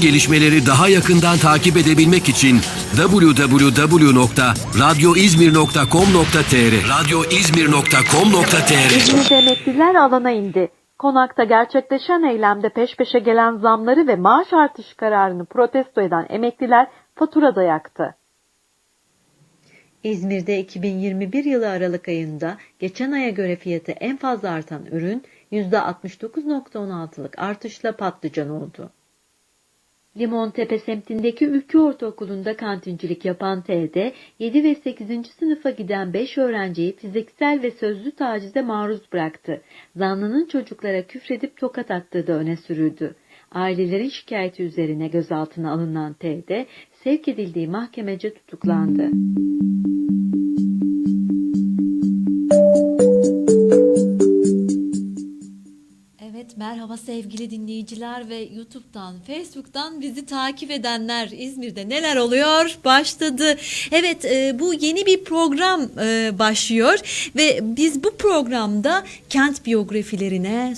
Gelişmeleri daha yakından takip edebilmek için www.radyoizmir.com.tr radyoizmir.com.tr İzmir'de emekliler alana indi. Konakta gerçekleşen eylemde peş peşe gelen zamları ve maaş artış kararını protesto eden emekliler fatura da yaktı. İzmir'de 2021 yılı Aralık ayında geçen aya göre fiyatı en fazla artan ürün %69.16'lık artışla patlıcan oldu. Limontepe semtindeki Ülkü Ortaokulu'nda kantincilik yapan T'de 7 ve 8. sınıfa giden 5 öğrenciyi fiziksel ve sözlü tacize maruz bıraktı. Zanlının çocuklara küfredip tokat attığı da öne sürüldü. Ailelerin şikayeti üzerine gözaltına alınan T'de sevk edildiği mahkemece tutuklandı. Merhaba sevgili dinleyiciler ve YouTube'dan, Facebook'tan bizi takip edenler İzmir'de neler oluyor başladı. Evet e, bu yeni bir program e, başlıyor ve biz bu programda kent biyografilerine,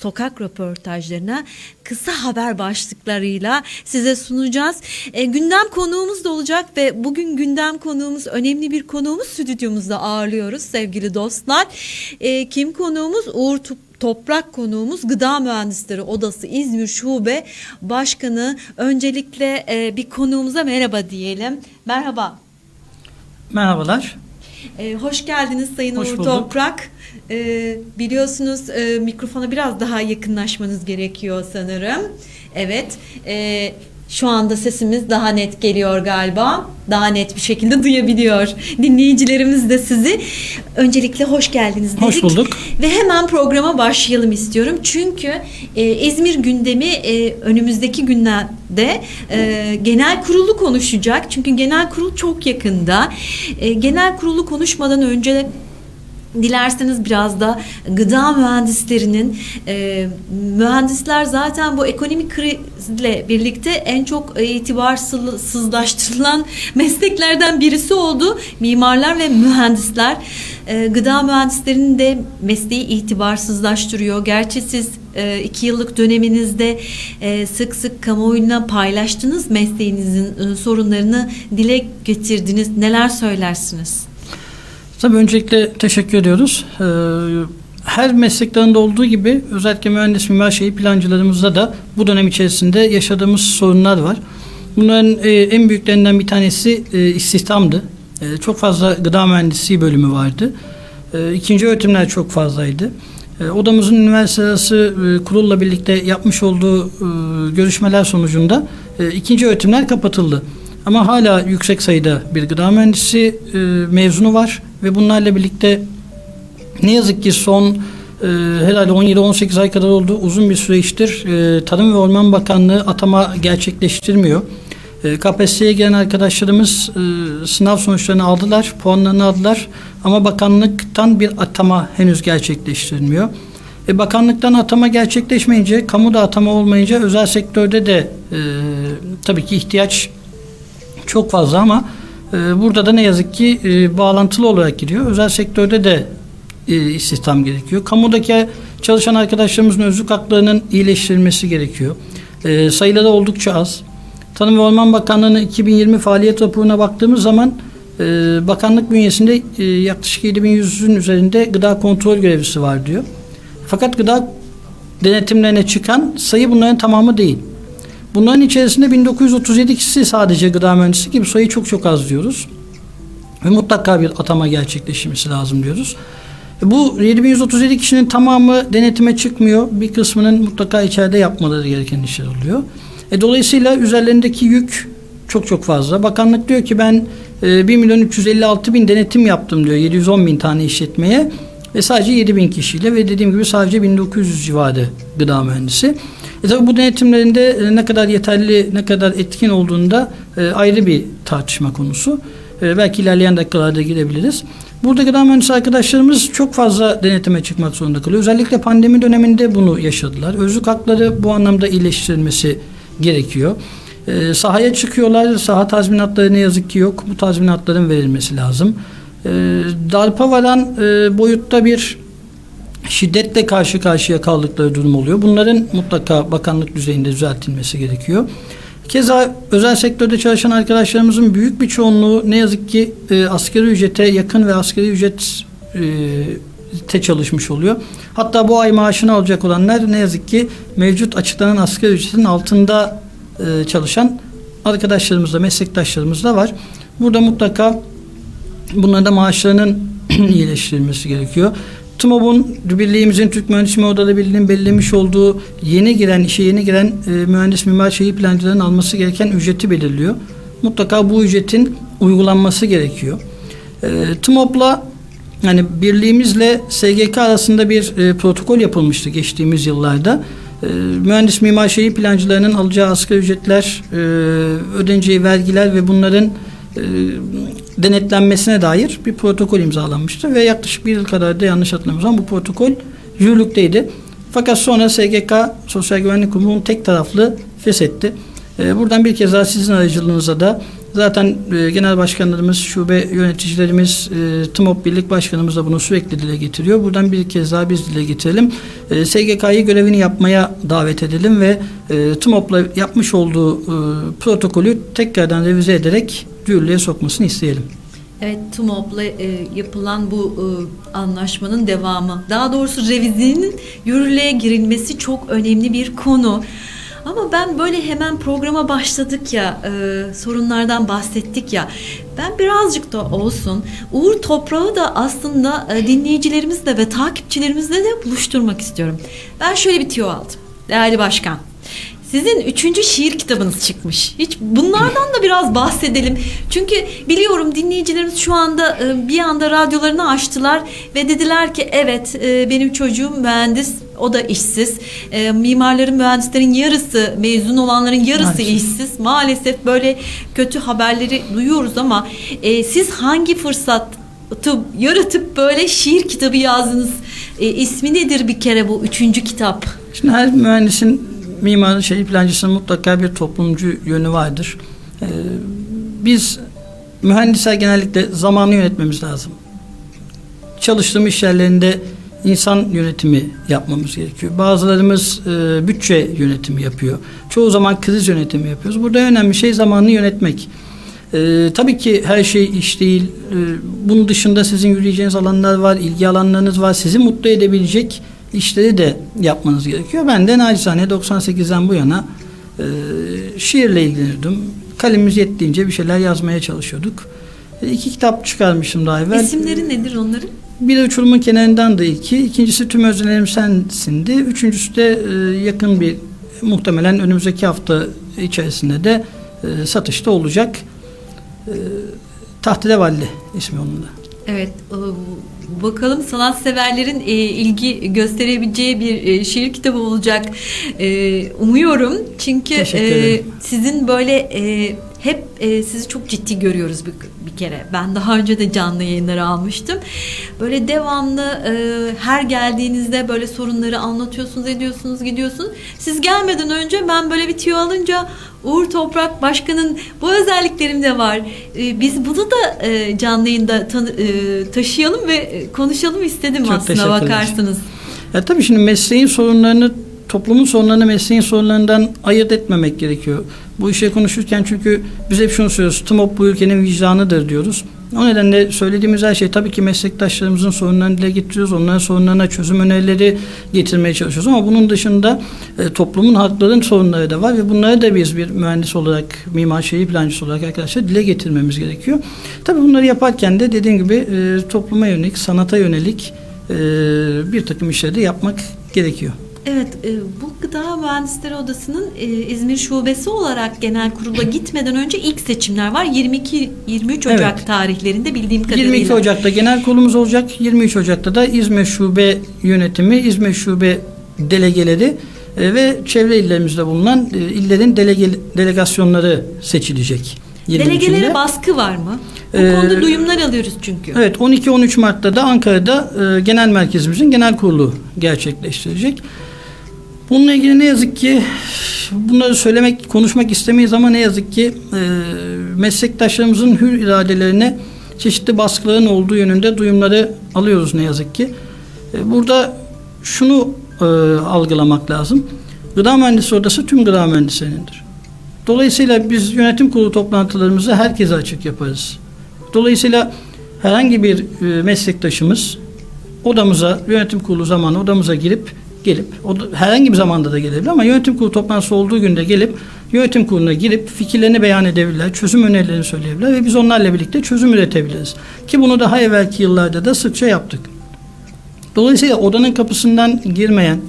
sokak röportajlarına kısa haber başlıklarıyla size sunacağız. E, gündem konuğumuz da olacak ve bugün gündem konuğumuz önemli bir konuğumuz stüdyomuzda ağırlıyoruz sevgili dostlar. E, kim konuğumuz? Uğur Tup Toprak konuğumuz Gıda Mühendisleri Odası İzmir Şube Başkanı. Öncelikle e, bir konuğumuza merhaba diyelim. Merhaba. Merhabalar. E, hoş geldiniz Sayın Hoş Uğur bulduk. Toprak. E, biliyorsunuz e, mikrofona biraz daha yakınlaşmanız gerekiyor sanırım. Evet. E, şu anda sesimiz daha net geliyor galiba. Daha net bir şekilde duyabiliyor. Dinleyicilerimiz de sizi. Öncelikle hoş geldiniz dedik. Hoş bulduk. Ve hemen programa başlayalım istiyorum. Çünkü e, İzmir gündemi e, önümüzdeki günlerde e, genel kurulu konuşacak. Çünkü genel kurul çok yakında. E, genel kurulu konuşmadan önce Dilerseniz biraz da gıda mühendislerinin e, mühendisler zaten bu ekonomik krizle birlikte en çok itibarsızlaştırılan mesleklerden birisi oldu. Mimarlar ve mühendisler e, gıda mühendislerinin de mesleği itibarsızlaştırıyor. Gerçi siz e, iki yıllık döneminizde e, sık sık kamuoyuna paylaştınız mesleğinizin e, sorunlarını dile getirdiniz. Neler söylersiniz? Tabii öncelikle teşekkür ediyoruz. Ee, her meslek dalında olduğu gibi özellikle mühendis mimar şehir plancılarımızda da bu dönem içerisinde yaşadığımız sorunlar var. Bunların e, en büyüklerinden bir tanesi e, istihdamdı. E, çok fazla gıda mühendisliği bölümü vardı. E, ikinci öğretimler çok fazlaydı. E, odamızın üniversite arası kurulla birlikte yapmış olduğu görüşmeler sonucunda ikinci öğretimler kapatıldı. Ama hala yüksek sayıda bir gıda mühendisi e, mezunu var ve bunlarla birlikte ne yazık ki son e, herhalde 17-18 ay kadar oldu uzun bir süreçtir e, Tarım ve Orman Bakanlığı atama gerçekleştirmiyor. E, KPSS'ye gelen arkadaşlarımız e, sınav sonuçlarını aldılar, puanlarını aldılar ama bakanlıktan bir atama henüz gerçekleştirilmiyor. E, bakanlıktan atama gerçekleşmeyince, kamuda atama olmayınca özel sektörde de e, tabii ki ihtiyaç çok fazla ama e, burada da ne yazık ki e, bağlantılı olarak gidiyor. Özel sektörde de e, istihdam gerekiyor. Kamudaki çalışan arkadaşlarımızın özlük haklarının iyileştirilmesi gerekiyor. E, sayıları oldukça az. Tarım ve Orman Bakanlığı'nın 2020 faaliyet raporuna baktığımız zaman e, bakanlık bünyesinde yaklaşık 7100'ün üzerinde gıda kontrol görevlisi var diyor. Fakat gıda denetimlerine çıkan sayı bunların tamamı değil. Bunların içerisinde 1937 kişisi sadece gıda mühendisi gibi sayı çok çok az diyoruz. Ve mutlaka bir atama gerçekleşmesi lazım diyoruz. E Bu 7137 kişinin tamamı denetime çıkmıyor. Bir kısmının mutlaka içeride yapmaları gereken işler oluyor. E dolayısıyla üzerlerindeki yük çok çok fazla. Bakanlık diyor ki ben e, 1 milyon 356 bin denetim yaptım diyor 710 bin tane işletmeye ve sadece 7 bin kişiyle ve dediğim gibi sadece 1900 civarı gıda mühendisi. E tabi bu denetimlerinde e, ne kadar yeterli, ne kadar etkin olduğunda e, ayrı bir tartışma konusu. E, belki ilerleyen dakikalarda girebiliriz. Burada gıda mühendisi arkadaşlarımız çok fazla denetime çıkmak zorunda kalıyor. Özellikle pandemi döneminde bunu yaşadılar. Özlük hakları bu anlamda iyileştirilmesi gerekiyor. E, sahaya çıkıyorlar. Saha tazminatları ne yazık ki yok. Bu tazminatların verilmesi lazım. E, darpa varan e, boyutta bir şiddetle karşı karşıya kaldıkları durum oluyor. Bunların mutlaka bakanlık düzeyinde düzeltilmesi gerekiyor. Keza özel sektörde çalışan arkadaşlarımızın büyük bir çoğunluğu ne yazık ki e, asgari ücrete yakın ve asgari ücret e, te çalışmış oluyor. Hatta bu ay maaşını alacak olanlar ne yazık ki mevcut açıklanan asgari ücretin altında e, çalışan arkadaşlarımız da meslektaşlarımız da var. Burada mutlaka bunların da maaşlarının iyileştirilmesi gerekiyor. TMOB'un birliğimizin Türk Mühendislik Odaları Birliği'nin belirlemiş olduğu yeni giren işe yeni giren e, mühendis mimar şehir plancıların alması gereken ücreti belirliyor. Mutlaka bu ücretin uygulanması gerekiyor. E, TMOB'la yani birliğimizle SGK arasında bir e, protokol yapılmıştı geçtiğimiz yıllarda. E, mühendis mimar şehir plancılarının alacağı asgari ücretler, e, ödeneceği vergiler ve bunların e, denetlenmesine dair bir protokol imzalanmıştı ve yaklaşık bir yıl kadar da yanlış hatırlamıyorsam bu protokol yürürlükteydi. Fakat sonra SGK Sosyal Güvenlik Kurumu bunu tek taraflı feshetti. E, buradan bir kez daha sizin aracılığınıza da zaten e, genel başkanlarımız, şube yöneticilerimiz, e, TMOP Birlik Başkanımız da bunu sürekli dile getiriyor. Buradan bir kez daha biz dile getirelim. E, SGK'yı görevini yapmaya davet edelim ve e, TMOP'la yapmış olduğu e, protokolü tekrardan revize ederek yürürlüğe sokmasını isteyelim. Evet, TUMOP'la e, yapılan bu e, anlaşmanın devamı. Daha doğrusu revizinin yürürlüğe girilmesi çok önemli bir konu. Ama ben böyle hemen programa başladık ya, e, sorunlardan bahsettik ya. Ben birazcık da olsun Uğur Toprağı da aslında e, dinleyicilerimizle ve takipçilerimizle de buluşturmak istiyorum. Ben şöyle bir tüyo aldım. Değerli başkan. Sizin üçüncü şiir kitabınız çıkmış. Hiç bunlardan da biraz bahsedelim. Çünkü biliyorum dinleyicilerimiz şu anda e, bir anda radyolarını açtılar ve dediler ki evet e, benim çocuğum mühendis, o da işsiz. E, Mimarların, mühendislerin yarısı, mezun olanların yarısı Maalesef. işsiz. Maalesef böyle kötü haberleri duyuyoruz ama e, siz hangi fırsat yaratıp böyle şiir kitabı yazdınız? E, ismi nedir bir kere bu üçüncü kitap? Şimdi her mühendisin, mimarın, şehir plancısının mutlaka bir toplumcu yönü vardır. Ee, biz mühendisler genellikle zamanı yönetmemiz lazım. Çalıştığımız iş yerlerinde insan yönetimi yapmamız gerekiyor. Bazılarımız e, bütçe yönetimi yapıyor. Çoğu zaman kriz yönetimi yapıyoruz. Burada önemli şey zamanı yönetmek. Ee, tabii ki her şey iş değil. Ee, bunun dışında sizin yürüyeceğiniz alanlar var, ilgi alanlarınız var. Sizi mutlu edebilecek işleri de yapmanız gerekiyor. Ben de naçizane 98'den bu yana e, şiirle ilgilenirdim. Kalemimiz yettiğince bir şeyler yazmaya çalışıyorduk. E, iki kitap çıkarmışım daha evvel. İsimleri nedir onların? Bir uçurumun kenarından da iki. İkincisi tüm özlerim sensindi. Üçüncüsü de e, yakın bir muhtemelen önümüzdeki hafta içerisinde de e, satışta olacak. E, Tahtile Valli ismi onun da. Evet, e, bakalım sanatseverlerin e, ilgi gösterebileceği bir e, şiir kitabı olacak. E, umuyorum çünkü e, sizin böyle e, e, sizi çok ciddi görüyoruz bir, bir kere. Ben daha önce de canlı yayınları almıştım. Böyle devamlı e, her geldiğinizde böyle sorunları anlatıyorsunuz, ediyorsunuz, gidiyorsunuz. Siz gelmeden önce ben böyle bir tüyo alınca Uğur Toprak Başkan'ın bu özelliklerim de var. E, biz bunu da e, canlı yayında tanı- e, taşıyalım ve e, konuşalım istedim Çok aslında bakarsanız. Ya tabii şimdi mesleğin sorunlarını toplumun sorunlarını mesleğin sorunlarından ayırt etmemek gerekiyor. Bu işe konuşurken çünkü biz hep şunu söylüyoruz. TMOP bu ülkenin vicdanıdır diyoruz. O nedenle söylediğimiz her şey tabii ki meslektaşlarımızın sorunlarını dile getiriyoruz. Onların sorunlarına çözüm önerileri getirmeye çalışıyoruz. Ama bunun dışında e, toplumun hakların sorunları da var ve bunları da biz bir mühendis olarak, mimar şehir plancısı olarak arkadaşlar dile getirmemiz gerekiyor. Tabii bunları yaparken de dediğim gibi e, topluma yönelik, sanata yönelik e, bir takım işleri de yapmak gerekiyor. Evet, e, bu Gıda Mühendisleri Odası'nın e, İzmir Şubesi olarak genel kurula gitmeden önce ilk seçimler var. 22 23 Ocak Evet. tarihlerinde bildiğim kadarıyla. 22 Ocak'ta genel kurulumuz olacak. 23 Ocak'ta da İzmir Şube Yönetimi, İzmir Şube delegeleri e, ve çevre illerimizde bulunan illerin delege, delegasyonları seçilecek. 23'ünde. Delegelere baskı var mı? Bu Ee, konuda duyumlar alıyoruz çünkü. Evet 12-13 Mart'ta da Ankara'da e, genel merkezimizin genel kurulu gerçekleştirecek. Bununla ilgili ne yazık ki bunları söylemek, konuşmak istemeyiz ama ne yazık ki e, meslektaşlarımızın hür iradelerine çeşitli baskıların olduğu yönünde duyumları alıyoruz ne yazık ki. E, burada şunu e, algılamak lazım. Gıda mühendisi odası tüm gıda mühendislerindir. Dolayısıyla biz yönetim kurulu toplantılarımızı herkese açık yaparız. Dolayısıyla herhangi bir e, meslektaşımız odamıza, yönetim kurulu zamanı odamıza girip gelip oda- herhangi bir zamanda da gelebilir ama yönetim kurulu toplantısı olduğu günde gelip yönetim kuruluna girip fikirlerini beyan edebilirler, çözüm önerilerini söyleyebilirler ve biz onlarla birlikte çözüm üretebiliriz. Ki bunu daha evvelki yıllarda da sıkça yaptık. Dolayısıyla odanın kapısından girmeyen,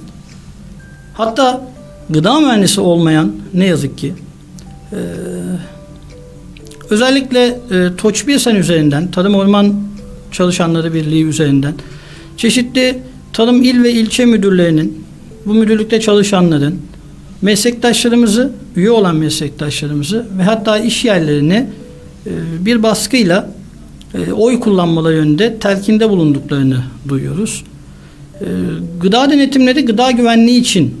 hatta gıda mühendisi olmayan ne yazık ki e, özellikle e, Toç Birsen üzerinden, Tarım Orman Çalışanları Birliği üzerinden çeşitli tarım il ve ilçe müdürlerinin, bu müdürlükte çalışanların, meslektaşlarımızı, üye olan meslektaşlarımızı ve hatta iş yerlerini e, bir baskıyla e, oy kullanmaları yönünde telkinde bulunduklarını duyuyoruz. E, Gıda denetimleri gıda güvenliği için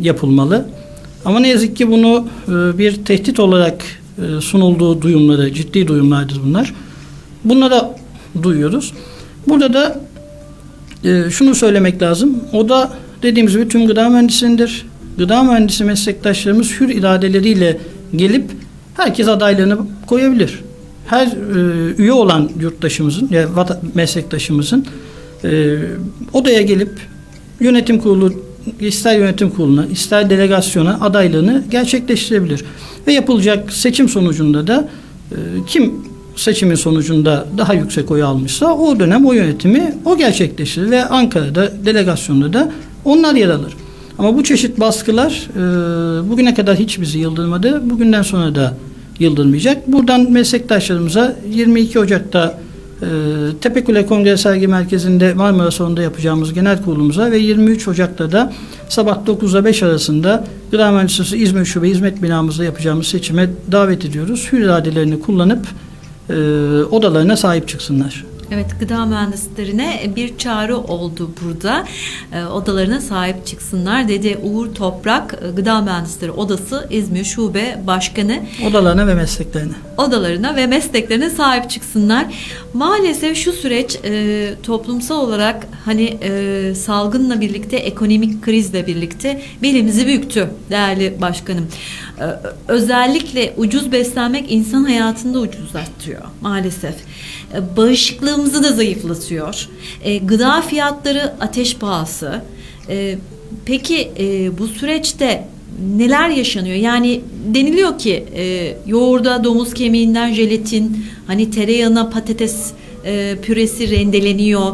yapılmalı. Ama ne yazık ki bunu bir tehdit olarak sunulduğu duyumları, ciddi duyumlardır bunlar. Bunları duyuyoruz. Burada da e, şunu söylemek lazım. O da dediğimiz gibi tüm gıda mühendisindir. Gıda mühendisi meslektaşlarımız hür iradeleriyle gelip herkes adaylarını koyabilir. Her e, üye olan yurttaşımızın, yani meslektaşımızın e, odaya gelip yönetim kurulu ister yönetim kuruluna ister delegasyona adaylığını gerçekleştirebilir. Ve yapılacak seçim sonucunda da e, kim seçimin sonucunda daha yüksek oy almışsa o dönem o yönetimi o gerçekleştirir ve Ankara'da delegasyonda da onlar yer alır. Ama bu çeşit baskılar e, bugüne kadar hiç bizi yıldırmadı. Bugünden sonra da yıldırmayacak. Buradan meslektaşlarımıza 22 Ocak'ta e, Tepekule Kongre Sergi Merkezi'nde Marmara Salonu'nda yapacağımız genel kurulumuza ve 23 Ocak'ta da sabah 9 ile 5 arasında Mühendisliği İzmir Şube Hizmet binamızda yapacağımız seçime davet ediyoruz. Hür iradelerini kullanıp e, odalarına sahip çıksınlar. Evet gıda mühendislerine bir çağrı oldu burada. E, odalarına sahip çıksınlar dedi Uğur Toprak e, Gıda Mühendisleri Odası İzmir Şube Başkanı. Odalarına ve mesleklerine. odalarına ve mesleklerine sahip çıksınlar. Maalesef şu süreç e, toplumsal olarak hani e, salgınla birlikte ekonomik krizle birlikte belimizi büktü değerli başkanım. E, özellikle ucuz beslenmek insan hayatında ucuzlatıyor maalesef. E, bağışıklığımızı da zayıflatıyor. E, gıda fiyatları ateş pahası. Peki e, bu süreçte neler yaşanıyor? Yani deniliyor ki e, yoğurda domuz kemiğinden jelatin, hani tereyağına patates e, püresi rendeleniyor.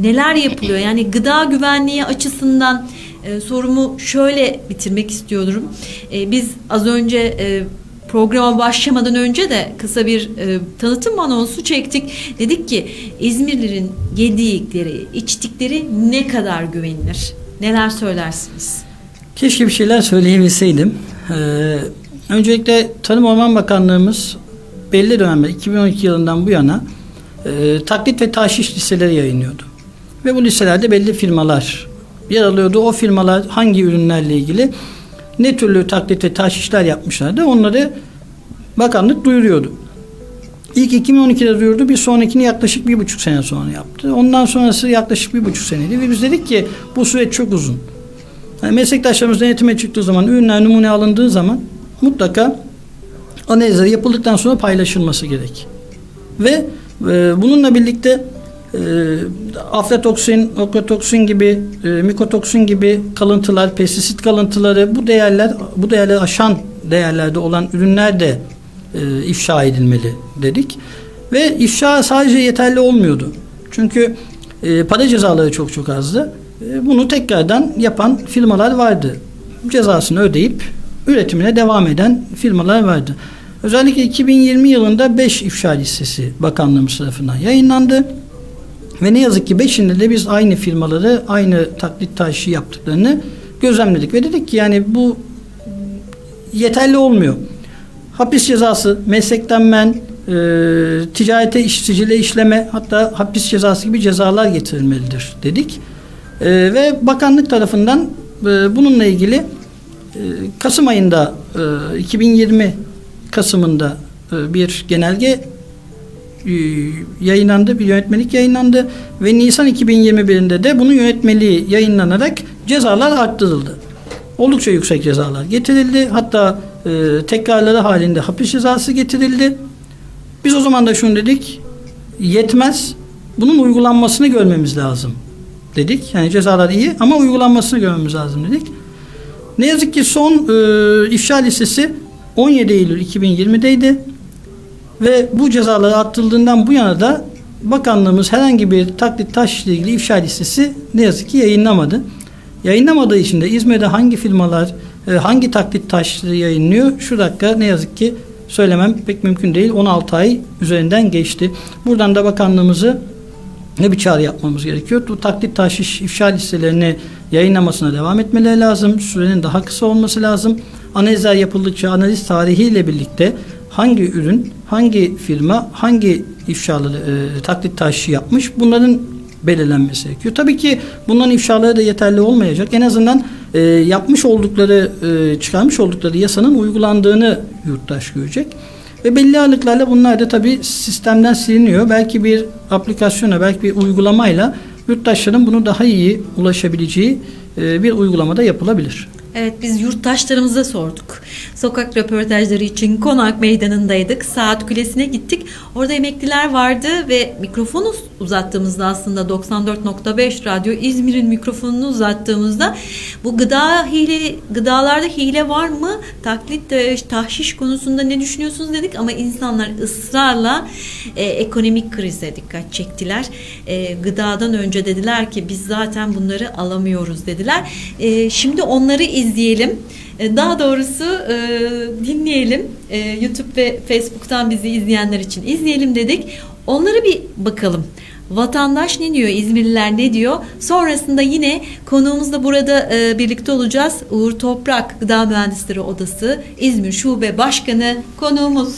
Neler yapılıyor? Yani gıda güvenliği açısından e, sorumu şöyle bitirmek istiyorum. E, biz az önce e, programa başlamadan önce de kısa bir e, tanıtım anonsu çektik. Dedik ki İzmirlilerin yedikleri, içtikleri ne kadar güvenilir? Neler söylersiniz? Keşke bir şeyler söyleyebilseydim. Ee, öncelikle Tarım Orman Bakanlığımız belli dönemde 2012 yılından bu yana e, taklit ve tahşiş listeleri yayınlıyordu. Ve bu listelerde belli firmalar yer alıyordu. O firmalar hangi ürünlerle ilgili ne türlü taklit ve tahşişler yapmışlardı onları bakanlık duyuruyordu. İlk 2012'de duyurdu. Bir sonrakini yaklaşık bir buçuk sene sonra yaptı. Ondan sonrası yaklaşık bir buçuk seneydi. Ve biz dedik ki bu süreç çok uzun. Yani meslektaşlarımız denetime çıktığı zaman, ürünler numune alındığı zaman mutlaka analizler yapıldıktan sonra paylaşılması gerek. Ve e, bununla birlikte e, aflatoksin, okrotoksin gibi, e, mikotoksin gibi kalıntılar, pestisit kalıntıları bu değerler bu değerleri aşan değerlerde olan ürünler de e, ifşa edilmeli dedik. Ve ifşa sadece yeterli olmuyordu. Çünkü e, para cezaları çok çok azdı. E, bunu tekrardan yapan firmalar vardı. Cezasını ödeyip üretimine devam eden firmalar vardı. Özellikle 2020 yılında 5 ifşa listesi bakanlığımız tarafından yayınlandı. Ve ne yazık ki 5'inde de biz aynı firmaları aynı taklit taşı yaptıklarını gözlemledik. Ve dedik ki yani bu yeterli olmuyor. Hapis cezası, meslekten men, e, ticarete işsizliğe işleme hatta hapis cezası gibi cezalar getirilmelidir dedik. E, ve bakanlık tarafından e, bununla ilgili e, Kasım ayında e, 2020 Kasım'ında e, bir genelge yayınlandı, bir yönetmelik yayınlandı ve Nisan 2021'inde de bunun yönetmeliği yayınlanarak cezalar arttırıldı. Oldukça yüksek cezalar getirildi. Hatta e, e, tekrarları halinde hapis cezası getirildi. Biz o zaman da şunu dedik. Yetmez. Bunun uygulanmasını görmemiz lazım dedik. Yani cezalar iyi ama uygulanmasını görmemiz lazım dedik. Ne yazık ki son e, ifşa listesi 17 Eylül 2020'deydi. Ve bu cezaları arttırıldığından bu yana da bakanlığımız herhangi bir taklit taş ile ilgili ifşa listesi ne yazık ki yayınlamadı. Yayınlamadığı için de İzmir'de hangi firmalar e, hangi taklit taşları yayınlıyor şu dakika ne yazık ki söylemem pek mümkün değil. 16 ay üzerinden geçti. Buradan da bakanlığımızı ne bir çağrı yapmamız gerekiyor? Bu taklit taşiş ifşa listelerini yayınlamasına devam etmeleri lazım. Sürenin daha kısa olması lazım. Analizler yapıldıkça analiz tarihiyle birlikte hangi ürün, hangi firma, hangi ifşalı e, taklit taşışı yapmış bunların belirlenmesi gerekiyor. Tabii ki bunların ifşaları da yeterli olmayacak. En azından e, yapmış oldukları, e, çıkarmış oldukları yasanın uygulandığını yurttaş görecek. Ve belli ağırlıklarla bunlar da tabii sistemden siliniyor. Belki bir aplikasyona, belki bir uygulamayla yurttaşların bunu daha iyi ulaşabileceği e, bir uygulamada yapılabilir. Evet biz yurttaşlarımıza sorduk. Sokak röportajları için Konak Meydanı'ndaydık. Saat Kulesi'ne gittik. Orada emekliler vardı ve mikrofonu uzattığımızda aslında 94.5 radyo İzmir'in mikrofonunu uzattığımızda bu gıda hile gıdalarda hile var mı? Taklit e, tahşiş konusunda ne düşünüyorsunuz dedik ama insanlar ısrarla e, ekonomik krize dikkat çektiler. E, gıdadan önce dediler ki biz zaten bunları alamıyoruz dediler. E, şimdi onları izleyelim. E, Daha doğrusu e, dinleyelim. E, YouTube ve Facebook'tan bizi izleyenler için izleyelim dedik. Onlara bir bakalım. Vatandaş ne diyor? İzmirliler ne diyor? Sonrasında yine konuğumuzla burada e, birlikte olacağız. Uğur Toprak Gıda Mühendisleri Odası İzmir Şube Başkanı konuğumuz.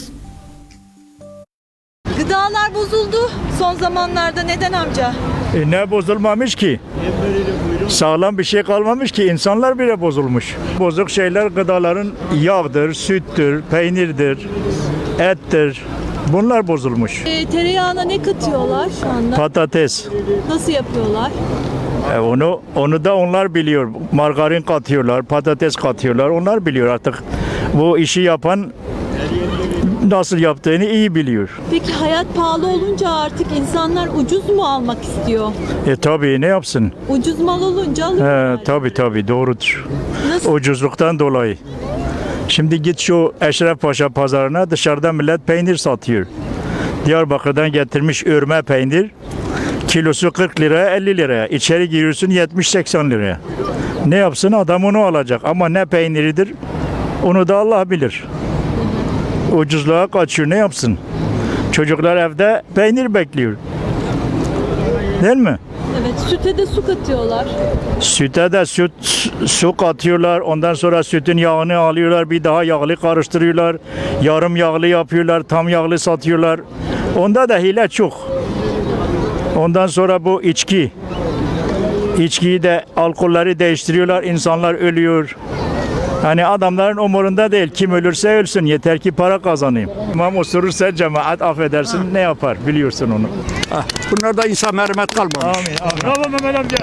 Gıdalar bozuldu son zamanlarda neden amca? E ne bozulmamış ki? Sağlam bir şey kalmamış ki insanlar bile bozulmuş. Bozuk şeyler gıdaların yağdır, süttür, peynirdir, ettir. Bunlar bozulmuş. E, tereyağına ne katıyorlar şu anda? Patates. Nasıl yapıyorlar? E onu onu da onlar biliyor. Margarin katıyorlar, patates katıyorlar. Onlar biliyor artık. Bu işi yapan nasıl yaptığını iyi biliyor. Peki hayat pahalı olunca artık insanlar ucuz mu almak istiyor? E tabii ne yapsın? Ucuz mal olunca He, alıyorlar. tabii tabii doğrudur. Nasıl? Ucuzluktan dolayı. Şimdi git şu Eşref Paşa pazarına dışarıda millet peynir satıyor. Diyarbakır'dan getirmiş örme peynir. Kilosu 40 liraya 50 liraya. İçeri giriyorsun 70-80 liraya. Ne yapsın adam onu alacak. Ama ne peyniridir onu da Allah bilir. Ucuzluğa kaçıyor ne yapsın? Çocuklar evde peynir bekliyor. Değil mi? Evet süte de su katıyorlar. Süte de süt su katıyorlar. Ondan sonra sütün yağını alıyorlar. Bir daha yağlı karıştırıyorlar. Yarım yağlı yapıyorlar. Tam yağlı satıyorlar. Onda da hile çok. Ondan sonra bu içki. İçkiyi de alkolleri değiştiriyorlar. İnsanlar ölüyor. Hani adamların umurunda değil. Kim ölürse ölsün. Yeter ki para kazanayım. İmam osurursa cemaat affedersin ne yapar biliyorsun onu. Bunlarda insan merhamet kalmamış. Amin. amin. Bravo Mehmet amca.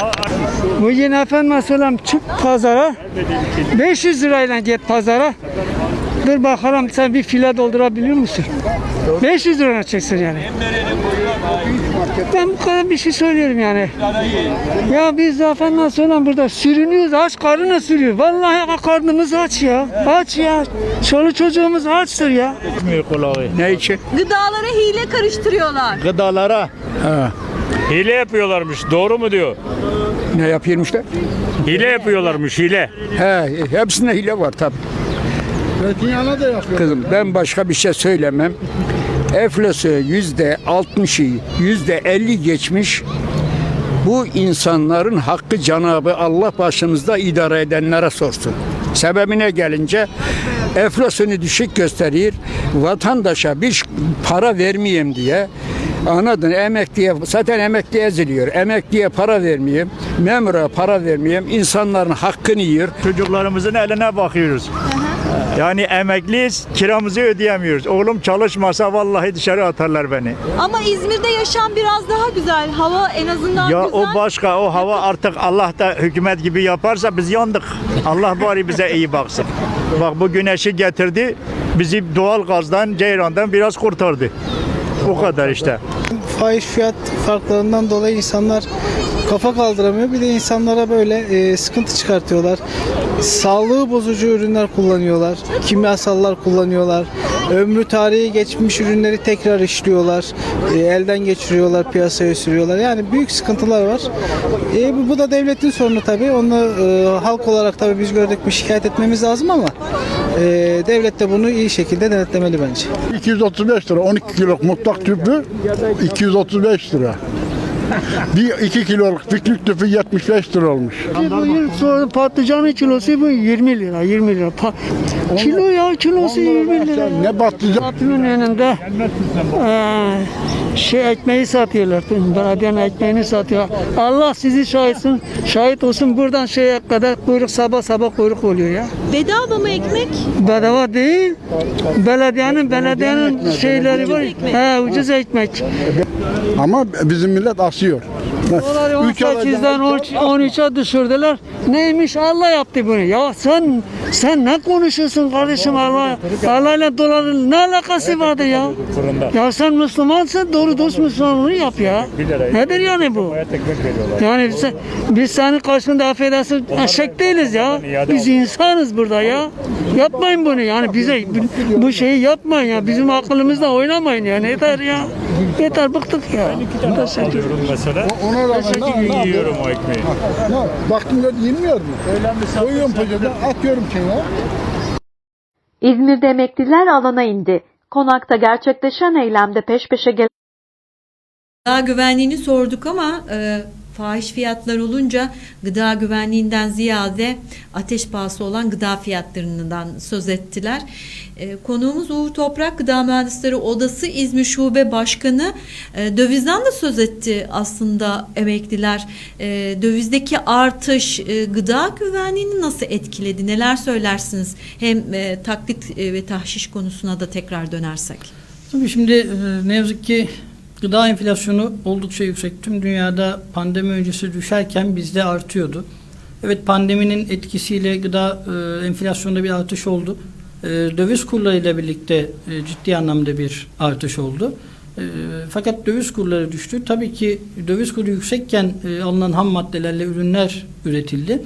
Bugün efendim mesela çık pazara 500 lirayla git pazara. Dur bakalım sen bir file doldurabiliyor musun? 500 liraya çeksin yani. Ben bu kadar bir şey söylüyorum yani. Ya biz de efendim sonra burada sürünüyoruz aç karnına sürüyor. Vallahi karnımız aç ya. Aç ya. Çoluk çocuğumuz açtır ya. Ne için? Gıdalara hile karıştırıyorlar. Gıdalara hile yapıyorlarmış. Doğru mu diyor? Ne yapıyormuşlar? Hile yapıyorlarmış hile. He, hepsinde hile var tabii. Kızım ben başka bir şey söylemem. Enflasyon yüzde altmışı, yüzde elli geçmiş. Bu insanların hakkı Cenabı Allah başımızda idare edenlere sorsun. Sebebine gelince enflasyonu düşük gösterir. Vatandaşa bir para vermeyeyim diye Anladın emekliye zaten emekli eziliyor. Emekliye para vermeyeyim, memura para vermeyeyim. insanların hakkını yiyor. Çocuklarımızın eline bakıyoruz. Yani emekliyiz, kiramızı ödeyemiyoruz. Oğlum çalışmasa vallahi dışarı atarlar beni. Ama İzmir'de yaşam biraz daha güzel. Hava en azından Ya güzel. o başka, o hava artık Allah da hükümet gibi yaparsa biz yandık. Allah bari bize iyi baksın. Bak bu güneşi getirdi. Bizi doğal gazdan, ceyrandan biraz kurtardı. O kadar işte. Fahiş fiyat farklarından dolayı insanlar kafa kaldıramıyor. Bir de insanlara böyle e, sıkıntı çıkartıyorlar. Sağlığı bozucu ürünler kullanıyorlar. Kimyasallar kullanıyorlar. Ömrü tarihi geçmiş ürünleri tekrar işliyorlar. E, elden geçiriyorlar, piyasaya sürüyorlar. Yani büyük sıkıntılar var. E, bu, da devletin sorunu tabii. Onu e, halk olarak tabii biz gördük mü şikayet etmemiz lazım ama e, devlet de bunu iyi şekilde denetlemeli bence. 235 lira 12 kiloluk mutlak tüpü 235 lira. Bir 2 kiloluk piknik tüpü 75 lira olmuş. Bu patlıcanın kilosu bu 20 lira, 20 lira. kilo ya kilosu 20 lira. Ne patlıcan Kapının önünde eee, şey ekmeği satıyorlar. Belediyenin ekmeğini satıyor. Allah sizi şahitsin, şahit olsun buradan şeye kadar kuyruk sabah sabah kuyruk oluyor ya. Bedava mı ekmek? Bedava değil. Belediyenin belediyenin şeyleri var. ekmek. He, ucuz ekmek. Ama bizim millet asıyor. Alacağım. 18'den 13'e düşürdüler. Neymiş Allah yaptı bunu. Ya sen sen ne konuşuyorsun kardeşim Allah? Allah ile doların ne alakası vardı ya? Ya sen Müslümansın doğru dost Müslümanlığı yap ya. Nedir yani bu? Yani biz, biz senin karşında affedersin eşek değiliz ya. Biz insanız burada ya. Yapmayın bunu yani bize bu şeyi yapmayın ya. Bizim aklımızla oynamayın ya. Yeter ya. Yeter bıktık ya. Teşekkür ederim. Ona rağmen ne, ne yiyorum o ekmeği. Ne? Baktım da yenmiyor mu? Koyuyorum poşete atıyorum kenara. İzmir'de emekliler alana indi. Konakta gerçekleşen eylemde peş peşe gelen Gıda güvenliğini sorduk ama e, fahiş fiyatlar olunca gıda güvenliğinden ziyade ateş pahası olan gıda fiyatlarından söz ettiler. E, konuğumuz Uğur Toprak Gıda Mühendisleri Odası İzmir Şube Başkanı e, dövizden de söz etti aslında emekliler. E, dövizdeki artış e, gıda güvenliğini nasıl etkiledi? Neler söylersiniz? Hem e, taklit e, ve tahşiş konusuna da tekrar dönersek. Tabii şimdi e, ne yazık ki gıda enflasyonu oldukça yüksek. Tüm dünyada pandemi öncesi düşerken bizde artıyordu. Evet pandeminin etkisiyle gıda e, enflasyonda bir artış oldu. E, döviz kurlarıyla birlikte e, ciddi anlamda bir artış oldu. E, fakat döviz kurları düştü. Tabii ki döviz kuru yüksekken e, alınan ham maddelerle ürünler üretildi.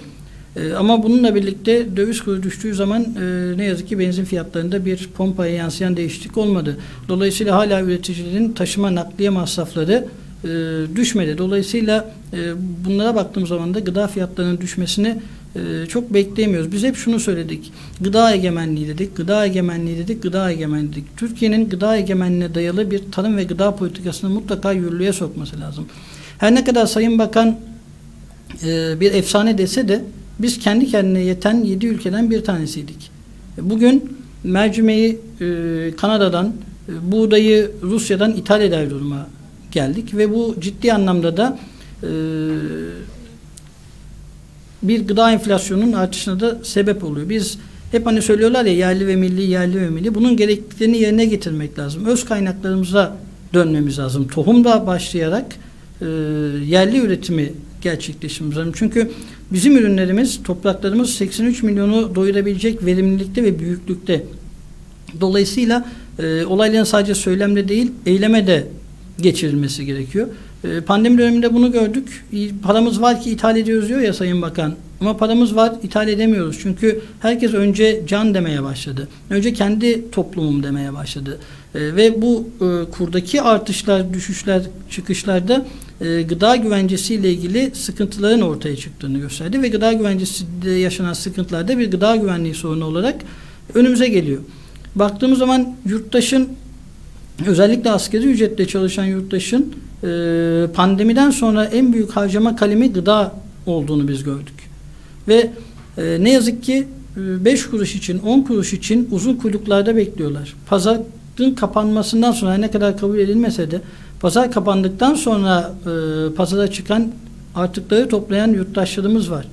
E, ama bununla birlikte döviz kuru düştüğü zaman e, ne yazık ki benzin fiyatlarında bir pompaya yansıyan değişiklik olmadı. Dolayısıyla hala üreticilerin taşıma nakliye masrafları e, düşmedi. Dolayısıyla e, bunlara baktığımız zaman da gıda fiyatlarının düşmesini e, çok bekleyemiyoruz. Biz hep şunu söyledik. Gıda egemenliği dedik, gıda egemenliği dedik, gıda egemenliği dedik. Türkiye'nin gıda egemenliğine dayalı bir tarım ve gıda politikasını mutlaka yürürlüğe sokması lazım. Her ne kadar Sayın Bakan e, bir efsane dese de biz kendi kendine yeten 7 ülkeden bir tanesiydik. Bugün mercimeği e, Kanada'dan, e, buğdayı Rusya'dan ithal eder duruma geldik ve bu ciddi anlamda da e, bir gıda enflasyonunun artışına da sebep oluyor. Biz hep hani söylüyorlar ya yerli ve milli, yerli ve milli. Bunun gerekliliklerini yerine getirmek lazım. Öz kaynaklarımıza dönmemiz lazım. Tohumda başlayarak e, yerli üretimi gerçekleştirmemiz. Çünkü bizim ürünlerimiz, topraklarımız 83 milyonu doyurabilecek verimlilikte ve büyüklükte. Dolayısıyla e, olayların sadece söylemle değil, eyleme de geçirilmesi gerekiyor. E, pandemi döneminde bunu gördük. Paramız var ki ithal ediyoruz diyor ya Sayın Bakan. Ama paramız var ithal edemiyoruz. Çünkü herkes önce can demeye başladı. Önce kendi toplumum demeye başladı. E, ve bu e, kurdaki artışlar, düşüşler, çıkışlarda e, gıda güvencesiyle ilgili sıkıntıların ortaya çıktığını gösterdi ve gıda güvencesinde yaşanan sıkıntılar da bir gıda güvenliği sorunu olarak önümüze geliyor. Baktığımız zaman yurttaşın özellikle asgari ücretle çalışan yurttaşın e, pandemiden sonra en büyük harcama kalemi gıda olduğunu biz gördük. Ve e, ne yazık ki 5 kuruş için 10 kuruş için uzun kuyruklarda bekliyorlar. Pazarın kapanmasından sonra ne kadar kabul edilmese de pazar kapandıktan sonra e, pazara çıkan artıkları toplayan yurttaşlarımız var.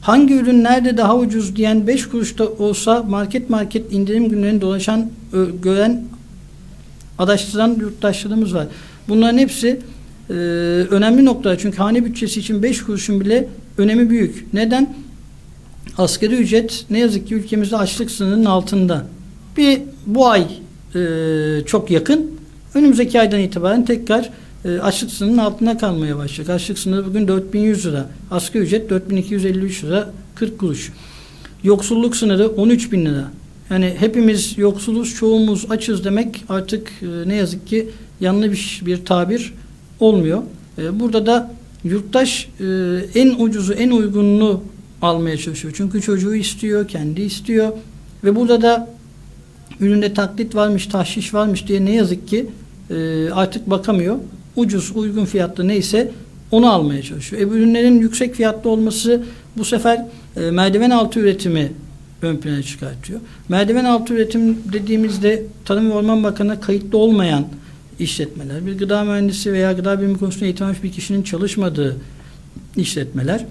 Hangi ürün nerede daha ucuz diyen 5 kuruşta olsa market market indirim günlerini dolaşan, ö, gören araştıran yurttaşlarımız var. Bunların hepsi e, önemli noktalar. Çünkü hane bütçesi için 5 kuruşun bile önemi büyük. Neden? asgari ücret ne yazık ki ülkemizde açlık sınırının altında. Bir bu ay e, çok yakın. Önümüzdeki aydan itibaren tekrar e, açlık sınırının altında kalmaya başlayacak. Açlık sınırı bugün 4100 lira. Asgari ücret 4253 lira 40 kuruş. Yoksulluk sınırı 13 bin lira. Yani hepimiz yoksuluz, çoğumuz açız demek artık e, ne yazık ki yanlış bir tabir olmuyor. E, burada da yurttaş e, en ucuzu, en uygununu almaya çalışıyor. Çünkü çocuğu istiyor, kendi istiyor. Ve burada da üründe taklit varmış, tahşiş varmış diye ne yazık ki e, artık bakamıyor. Ucuz, uygun fiyatlı neyse onu almaya çalışıyor. E, ürünlerin yüksek fiyatlı olması bu sefer e, merdiven altı üretimi ön plana çıkartıyor. Merdiven altı üretim dediğimizde Tarım ve Orman Bakanı'na kayıtlı olmayan işletmeler, bir gıda mühendisi veya gıda bilimi konusunda eğitim almış bir kişinin çalışmadığı işletmeler.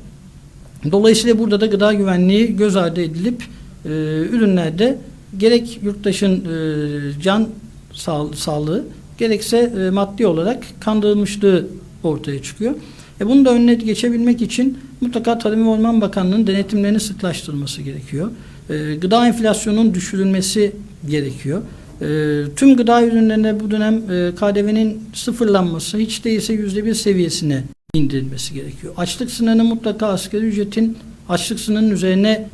Dolayısıyla burada da gıda güvenliği göz ardı edilip e, ürünlerde gerek yurttaşın e, can sağ- sağlığı gerekse e, maddi olarak kandırılmışlığı ortaya çıkıyor. E bunu da önüne geçebilmek için mutlaka Tarım ve Orman Bakanlığı'nın denetimlerini sıklaştırması gerekiyor. E, gıda enflasyonunun düşürülmesi gerekiyor. E, tüm gıda ürünlerine bu dönem e, KDV'nin sıfırlanması hiç değilse yüzde bir seviyesine indirilmesi gerekiyor. Açlık sınırının mutlaka asgari ücretin açlık sınırının üzerine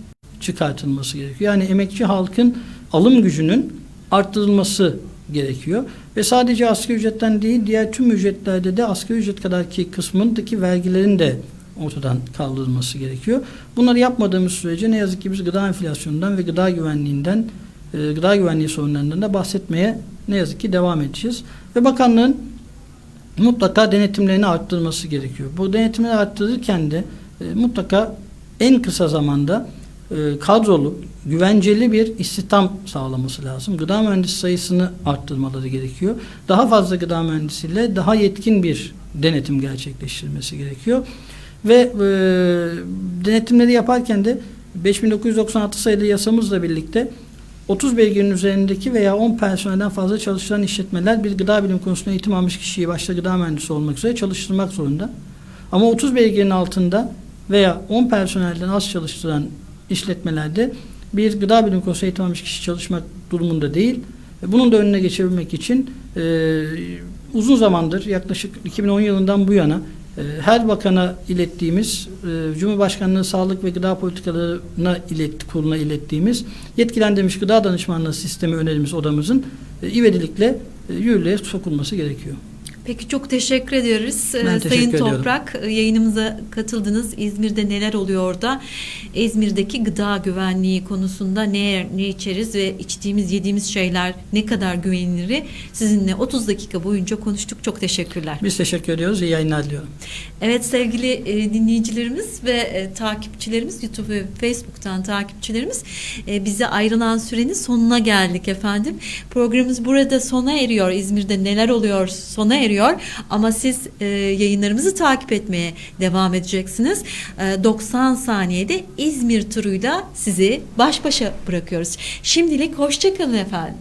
çıkartılması gerekiyor. Yani emekçi halkın alım gücünün arttırılması gerekiyor. Ve sadece asgari ücretten değil diğer tüm ücretlerde de asgari ücret kadarki kısmındaki vergilerin de ortadan kaldırılması gerekiyor. Bunları yapmadığımız sürece ne yazık ki biz gıda enflasyonundan ve gıda güvenliğinden e, gıda güvenliği sorunlarından da bahsetmeye ne yazık ki devam edeceğiz. Ve bakanlığın mutlaka denetimlerini arttırması gerekiyor. Bu denetimleri arttırırken de e, mutlaka en kısa zamanda kadrolu, güvenceli bir istihdam sağlaması lazım. Gıda mühendisi sayısını arttırmaları gerekiyor. Daha fazla gıda mühendisiyle daha yetkin bir denetim gerçekleştirilmesi gerekiyor. Ve e, denetimleri yaparken de 5996 sayılı yasamızla birlikte 30 beygir'in üzerindeki veya 10 personelden fazla çalıştıran işletmeler bir gıda bilim konusunda eğitim almış kişiyi başta gıda mühendisi olmak üzere çalıştırmak zorunda. Ama 30 beygir'in altında veya 10 personelden az çalıştıran işletmelerde bir gıda bilim konusunda eğitim almış kişi çalışmak durumunda değil. E, Bunun da önüne geçebilmek için e, uzun zamandır yaklaşık 2010 yılından bu yana e, her bakana ilettiğimiz e, Cumhurbaşkanlığı Sağlık ve Gıda Politikalarına ilet, kuruluna ilettiğimiz yetkilendirilmiş gıda danışmanlığı sistemi önerimiz odamızın e, ivedilikle e, yürürlüğe sokulması gerekiyor. Peki çok teşekkür ediyoruz. Ee, Ben teşekkür Sayın. Toprak e, yayınımıza katıldınız. İzmir'de neler oluyor da İzmir'deki gıda güvenliği konusunda ne, ne içeriz ve içtiğimiz yediğimiz şeyler ne kadar güveniliri sizinle 30 dakika boyunca konuştuk. Çok teşekkürler. Biz teşekkür ediyoruz. İyi yayınlar diliyorum. Evet sevgili e, dinleyicilerimiz ve e, takipçilerimiz YouTube ve Facebook'tan takipçilerimiz bize ayrılan sürenin sonuna geldik efendim. Programımız burada sona eriyor. İzmir'de neler oluyor sona eriyor. Ama siz e, yayınlarımızı takip etmeye devam edeceksiniz. E, 90 saniyede İzmir turuyla sizi baş başa bırakıyoruz. Şimdilik hoşçakalın efendim.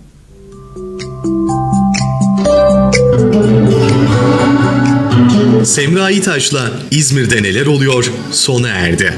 Semra İtaç'la İzmir'de neler oluyor sona erdi.